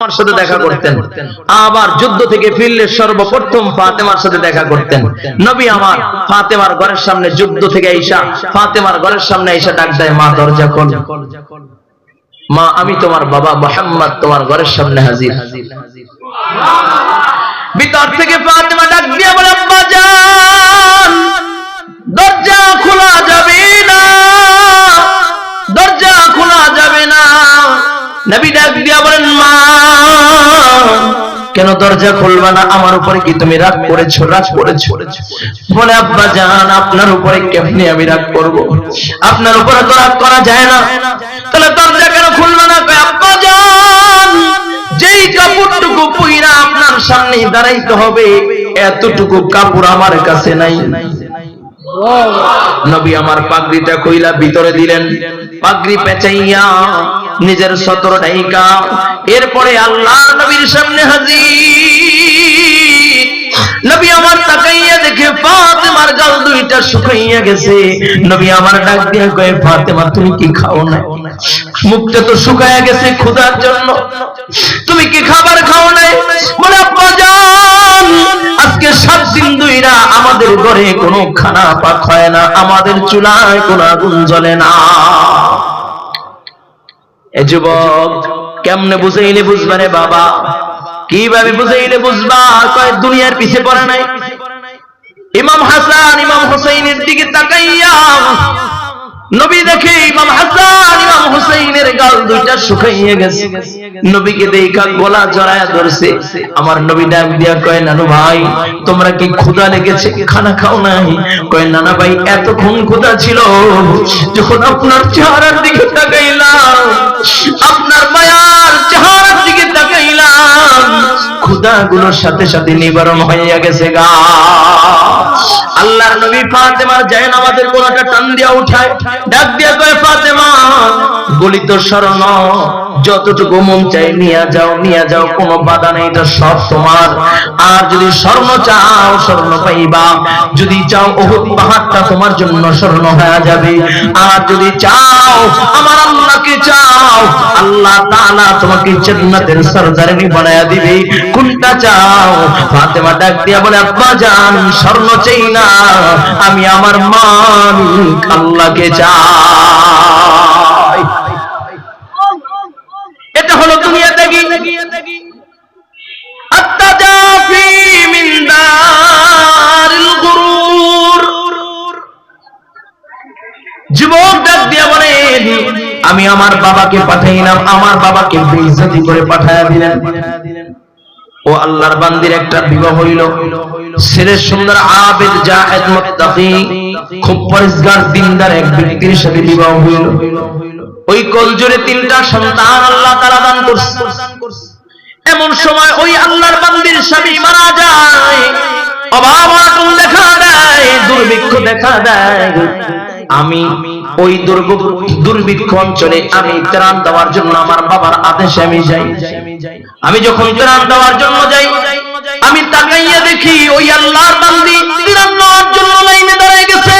আমার সাথে দেখা করতেন। আবার যুদ্ধ থেকে ফিরলে সর্বপ্রথম ফাতেমার সাথে দেখা করতেন। নবী আমার ফাতেমার ঘরের সামনে যুদ্ধ থেকে আইসা ফাতেমার ঘরের সামনে আইসা ডাক দেয় মা দরজা খোল। মা আমি তোমার বাবা মোহাম্মদ তোমার ঘরের সামনে হাজির। ভিতর থেকে ফাতেমা দরজা খুলবা না, আমার উপরে কি তুমি রাগ করেছ? রাগ করেছ? বলে, আব্বা জান, আপনার উপরে কেমনি আমি রাগ করব? আপনার উপরে তো রাগ করা যায় না। তাহলে দরজা কেন খুলবা না? আব্বা জান, যেই কাপড়টুকু পুইরা আপনার সামনে দাঁড়াইতে হবে, এতটুকু কাপড় আমার কাছে নাই। নবী আমার পাগড়িটা কইলা ভিতরে দিলেন। পাগড়ি পেঁচাইয়া নিজের সতর ডাইকা এরপরে আল্লাহ নবীর সামনে হাজির। নবী আমার তাকাইয়া দেখে ফাতেমার গাল দুইটা শুকাইয়া গেছে। নবী আমার ডাক দিয়ে কয়ে, ফাতেমা, তুমি কি খাও না? মুখটা তো শুকাইয়া গেছে ক্ষুধার জন্য। তুমি কি খাবার খাও নাই বলে, আব্বা জান, আজকে সাত দিন দুইরা আমাদের ঘরে কোনো খানা পাক হয় না। আমাদের চুলায় কোনো আগুন জ্বলে না। এ যুবক, কেমনে বুঝাইলে বুঝবা রে বাবা? কীভাবে বুঝাইলে বুঝবা? কয়, দুনিয়ার পিছে পড়া নাই। ইমাম হাসান, ইমাম হুসাইনের দিকে তাকাইয়া নবী দেখে ইমাম হাসান, ইমাম হুসাইনের গাল দুইটা শুকাইয়া গেছে। নবীকে দেখা গলা জড়ায়া ধরছে। আমার নবী ডাক দিয়া কয়, নানু ভাই, তোমরা কি ক্ষুধা লেগেছে? খানা খাও নাই? কয়, নানা ভাই, এতক্ষণ ক্ষুধা ছিল। যখন আপনার চেহারার দিকে তাকাইলাম, আপনার মায়ার চেহারার গুলোর সাথে সাথে নিবারণ হইয়া গেছে গা। আল্লাহর নবী কোনটা টান দিয়া উঠায়, ডাক দিয়া কয়, ফাতেমা স্মরণ যতটুকু মন চাই নিয়ে যাও নিয়ে যাও, কোনো বাধা নেই, এটা সব তোমার। আর যদি স্বর্ণ চাও স্বর্ণ পাইবা। যদি চাও, ওহুদ পাহাড়টা তোমার জন্য স্বর্ণ হয়ে যাবে। আর যদি চাও, আমার আল্লাহকে চাও, আল্লাহ তাআলা তোমাকে জান্নাতের সরদারিনী বানায়া দিবে। কোনটা চাও। ফাতেমা ডাক দিয়া বলে, আব্বা জান, স্বর্ণ চাই না, আমি আমার মালিক আল্লাহকে চাই। এটা হলো দুনিয়া বলে আমি আমার বাবাকে পাঠাইলাম, আমার বাবাকে বেইজ্জতি করে পাঠায়া দিলেন। ও আল্লাহর বান্দির একটা বিবাহ হইল। ছেলে সুন্দর আবেদ জাহেদ মুত্তাকি, খুব পরিষ্কার দিনদার এক ব্যক্তির সাথে বিবাহ হইল। ওই কলজোরে তিনটা সন্তান আল্লাহ তাআলা দান করছে। এমন সময় ওই আল্লাহর বান্দির স্বামী মারা যায়। অভাব অনটন দেখা দেয়, দুর্ভিক্ষ দেখা দেয়। আমি ওই দুর্ভিক্ষ অঞ্চলে আমি ত্রাণ দেওয়ার জন্য আমার বাবার আদেশে আমি যাই যাই। আমি যখন ত্রাণ দেওয়ার জন্য যাই, আমি তাকাইয়া দেখি ওই আল্লাহর বান্দি ত্রাণ দেওয়ার জন্য লাইনে দাঁড়ায় গেছে।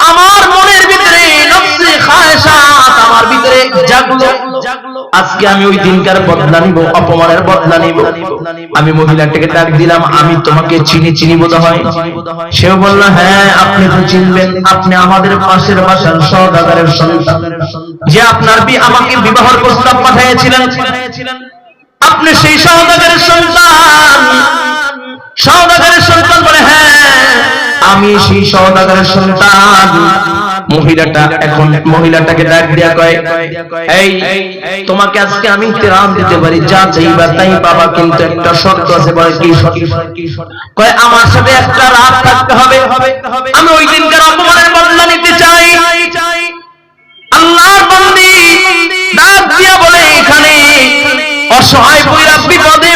আমার মনের ভিতরে নফসে খায়সাত আমার ভিতরে জাগলো। আজকে আমি ওই দিনকার বদলা নিব, অপমানের বদলা নিব। আমি মহিলাটাকে ডাক দিলাম, আমি তোমাকে চিনি চিনি বোধ হয়। সেও বলল হ্যাঁ আপনি তো চিনবেন, আপনি আমাদের পাশের বাসার সদাগরের সন্তান। যে আপনার বি, আমাকে বিবাহের প্রস্তাব পাঠিয়েছিলেন আপনি সেই সদাগরের সন্তান। সদাগরের সন্তান বলে হ্যাঁ আমি সেই সদাগরের সন্তান। মহিলাটা এখন মহিলাটাকে ডাক দিয়া কয়, এই, তোমাকে আজকে আমি দিতে পারি, যা চাইবা তাই বাবা কিন্তু একটা শর্ত আছে, বলে কি শর্ত? কয়, আমার সাথে একটা রাত থাকতে হবে। আমি ওই দিনকার অপমানের বদলা নিতে চাই। আল্লাহর বান্দি ডাক দিয়া বলে এখানে, অসহায় বিপদে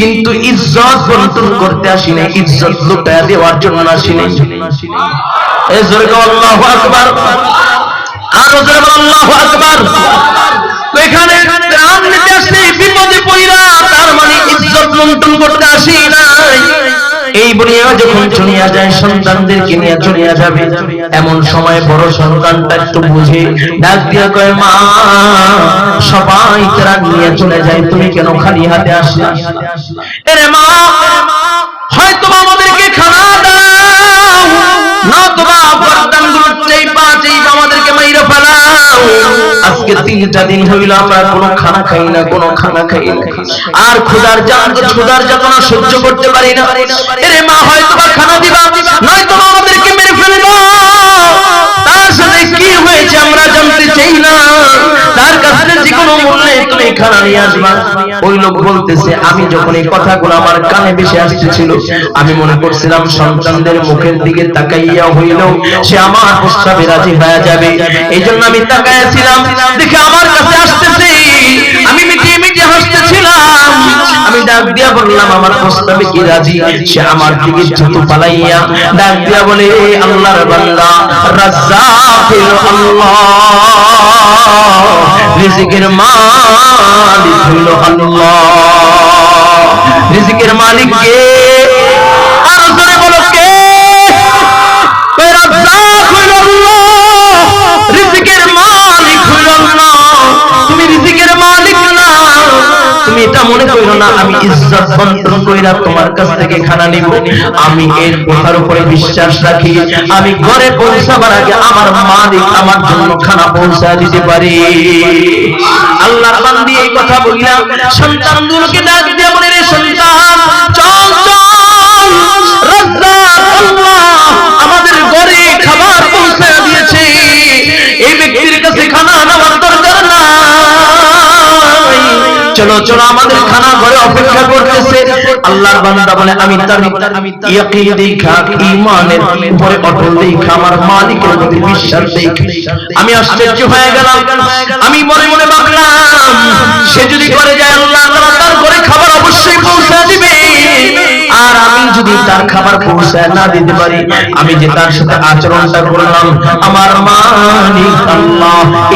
কিন্তু ইজ্জত বন্টন করতে আসি না ইজ্জত লুটায়া দেওয়ার জন্য আসি নাই জোরে জোরে মানে এই সন্তানদেরকে নিয়ে চলিয়া যাবে। এমন সময় বড় সন্তানটা একটু বুঝে, ডাক দিয়া কয়, মা, সবাই তারা নিয়ে চলে যায়, তুমি কেন খালি হাতে আসলা? এরে মা আজকে তিনটা দিন হইল আমরা কোনো খানা খাই না, কোনো খানা খাই না। আর খুদার ক্ষুধার যাতনা সহ্য করতে পারি না। এরে মা হয়তো বা খানা দিবা নয় বা আমাদেরকে মেরে ফেলবা তার সাথে কি হয়েছে আমরা জানতে চাই না। তার কাছে যে কোনো মূল্যে তুমি খানা নিয়ে আসবা। ওই লোক বলতেছে, আমি যখন এই কথাগুলো আমার কানে বেশি আসতেছিল, আমি মনে করছিলাম সন্তানদের মুখের দিকে তাকাইয়া হইল, সে আমার প্রস্তাবে রাজি হয়ে যাবে। এই জন্য আমি তাকাইয়াছিলাম, দেখে আমার কাছে আসতেছে, আমি মিটিয়ে মিটিয়ে হাসতেছিলাম। আমি ডাক দিয়া বললাম, আমার প্রস্তাবে কি রাজি? সে আমার দিকে জুতো পালাইয়া ডাক দিয়া বলে আল্লাহর বান্দা রাজ্জাকিল আল্লাহ। রিজিকের মালিক হইল আল্লাহ। রিজিকের মালিক কে? মনে করো না, আমি ইজ্জত বন্টন কইরা তোমার কাছ থেকে খানা নিব। আমি এর কথার উপরে বিশ্বাস রাখি। আমি ঘরে পৌঁছাবার আগে আমার মালিক আমার জন্য খানা পৌঁছা দিতে পারি। আল্লাহর বান্দি এই কথা বলিলাম সন্তানগুলোকে ডাক দিয়ে বলে, রে সন্তান চলো চলো, আমাদের খানা ঘরে অপেক্ষা করতেছে। আল্লাহর বান্দা বলে, আমি তার ইয়াকিন দেখা, ঈমানের উপরে অটল দেখা, আমার মালিকের প্রতি বিশ্বাস দেখা। আমি আশ্চর্য হয়ে গেলাম। আমি মনে মনে ভাবলাম, সে যদি করে যায়, আল্লাহ তার ঘরে খাবার অবশ্যই পৌঁছে দিবে। আমি যদি তার খাবার পৌঁছায় না দিতে পারি, আমি যে তার সাথে আচরণটা করলাম, আমার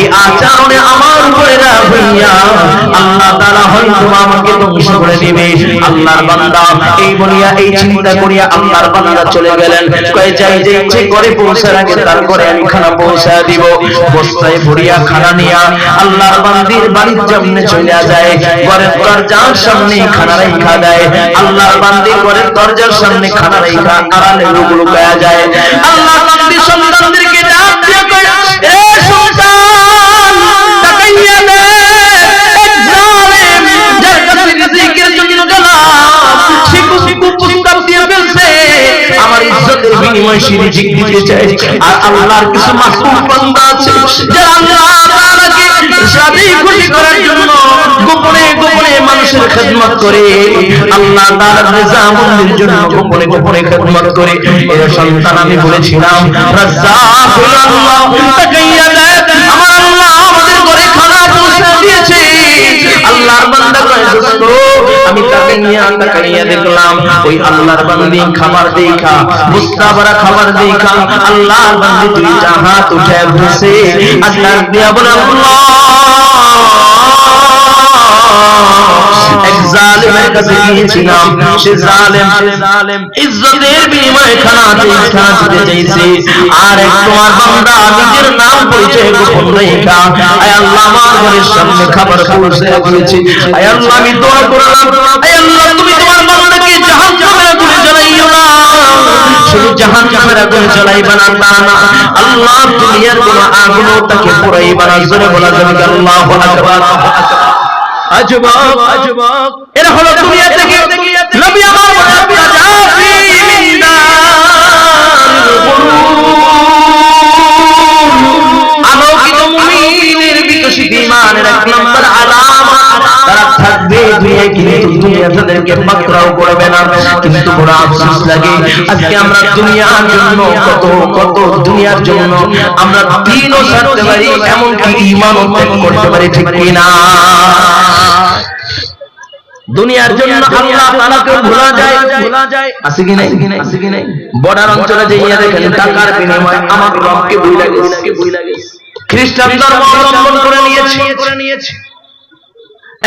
এই আচরণে আমার উপরে হইয়া আল্লাহ তারা হয়তো আমাকে ধ্বংস করে আল্লাহর বান্দা এই বলিয়া, এই চিন্তা করিয়া আল্লাহর বান্দা চলে গেলেন। কয়ে, যাই, যে ইচ্ছে করে পৌঁছার আগে আমি খানা পৌঁছায় দিব। বস্তায় ভরিয়া খানা নিয়া আল্লাহর বান্দির বাড়ির সামনে চলে যায়। ঘরের দরজার সামনে খানা রেখা দেয়। আল্লাহর বান্দির ঘরের দরজার সামনে খানা রেখা আড়ালে লোক লুকায়া যায়। আল্লাহর বান্দির সন্তানদেরকে ডাক দিয়ে কয়, এ সন্তান তাকাইয়া দে আমার আল্লাহ গোপনে মানুষের খেদমত করে, আল্লাহ রেজামন্দির জন্য গোপনে গোপনে খেদমত করে। এর সন্তান আমি বলেছিলাম আল্লাহ আমাদের ঘরে খানা আল্লাহর আল্লাহর আল্লাহর উঠে বসে আল্লাহ দিয়া বলে, আল্লাহ জালেমের কাছে গিয়েছিলাম। সে জালেম ইজ্জতের বিনিময়ে খানা খানা দিতে চাইছে। আর এক তোমার বান্দা নিজের নাম পরিচয় গোপন রেখা আয় আল্লাহ, আমার ঘরের সামনে খাবার পৌঁছে দিয়েছি। আয় আল্লাহ, আমি দোয়া করলাম। আয় আল্লাহ, তুমি তোমার বান্দাকে জাহান্নামের আগুনে জ্বালাইও না। শুধু জাহান্নামের আগুনে জ্বালাইবা না, তা না। আল্লাহ দুনিয়ার কোন আগুনও তাকে পুরাইবা না। জোরে বলা যাবে আল্লাহু আকবার? আজবাক আজবাব। এরা হলো দুনিয়া থেকে নবী আমার বলা আলোকিত মুমিনের বিকশিত ইমানের এক নম্বর আলামত তারা থাকবে দুনিয়া কিন্তু দুনিয়া তাদেরকে পাকড়াও করবে না কিন্তু বড় আফসোস লাগে। আজকে আমরা দুনিয়ার জন্য কত কত দুনিয়ার জন্য আমরা দিনও ছাড়তে পারি, এমনকি ইমানও ত্যাগ করতে পারি, ঠিক কিনা? দুনিয়ার জন্য আল্লাহ তাআলাকে ভোলা যায়। ভোলা যায় আছে কি নাই? আছে কি নাই বর্ডার অঞ্চলে যে ইয়া দেখেন, টাকার বিনিময়ে আমার রবকে ভুলে গেছে। খ্রিস্টান ধর্ম অবলম্বন করে নিয়েছে। করে নিয়েছে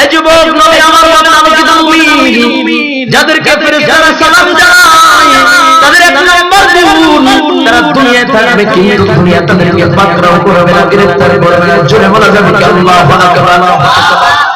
এ যুবক নবী আমার বাবা নামে কি মুমিন যাদেরকে ফেরেশতারা সালাম জানায়। তাদের এক নম্বর গুণ তারা দুনিয়ায় থাকবে কিন্তু দুনিয়া তাদেরকে পাকড়াও করবে না গ্রেফতার করবে না জোরে বলা যাবে আল্লাহু আকবার।